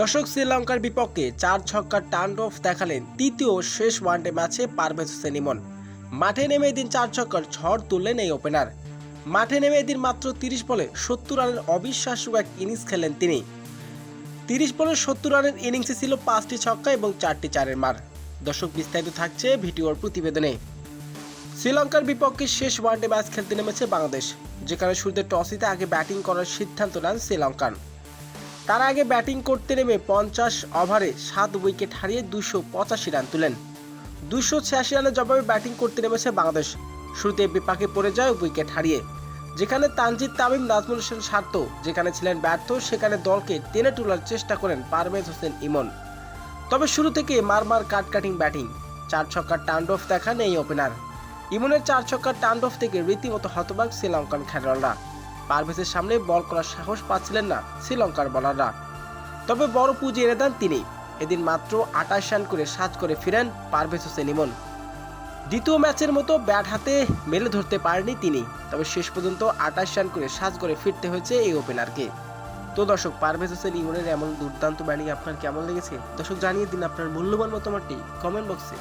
দর্শক, শ্রীলঙ্কার বিপক্ষে চার ছক্কার টার্ন অফ দেখালেন তৃতীয় শেষ ওয়ানডে ম্যাচে পারভেজ হোসেন ইমন মাঠে নেমে এদিন চার ছক্কার ঝড় তুললেন এই ওপেনার। মাঠে নেমে এদিন মাত্র তিরিশ বলে সত্তর রানের অবিশ্বাস্য এক ইনিংস খেলেন তিনি। তিরিশ বলে সত্তর রানের ইনিংসে ছিল পাঁচটি ছক্কা এবং চারটি চারের মার। দর্শক, বিস্তারিত থাকছে ভিডিওর প্রতিবেদনে। শ্রীলঙ্কার বিপক্ষে শেষ ওয়ানডে ম্যাচ খেলতে নেমেছে বাংলাদেশ, যেখানে শুরুতে টসিতে আগে ব্যাটিং করার সিদ্ধান্ত নেন শ্রীলঙ্কান। তার আগে ব্যাটিং করতে নেমে পঞ্চাশ ওভারে সাত উইকেট হারিয়ে দুশো পঁচাশি রান তুলেন। দুশো ছিয়াশি রানের জবাবে ব্যাটিং করতে নেমেছে বাংলাদেশ। শুরুতে বিপাকে পড়ে যায় উইকেট হারিয়ে। যেখানে তানজিদ তামিম, নাজমুল হোসেন স্বার্থ যেখানে ছিলেন ব্যর্থ, সেখানে দলকে টেনে তোলার চেষ্টা করেন পারভেজ হোসেন ইমন। তবে শুরু থেকে মারমার কাট কাটিং ব্যাটিং। চার ছক্কার টান্ডফ দেখান এই ওপেনার। ইমনের চার ছক্কার টান্ডফ থেকে রীতিমতো হতবাক শ্রীলঙ্কান খেলোয়াড়রা। পারভেজের সামনে বল করার সাহস পাচ্ছিলেন না শ্রীলঙ্কার বলাররা। তবে বড় পুঁজি এনে দেন তিনি। এদিন মাত্র আটাশ রান করে সাজ করে ফিরেন পারভেজ হোসেন ইমন। দ্বিতীয় ম্যাচের মতো ব্যাট হাতে মেলে ধরতে পারেনি তিনি। তবে শেষ পর্যন্ত আটাশ রান করে সাজ করে ফিরতে হয়েছে এই ওপেনারকে। তো দর্শক, পারভেজ হোসেন ইমনের এমন দুর্দান্ত ব্যাটিং আপনার কেমন লেগেছে? দর্শক, জানিয়ে দিন আপনার মূল্যবান মতামতটি কমেন্ট বক্সে।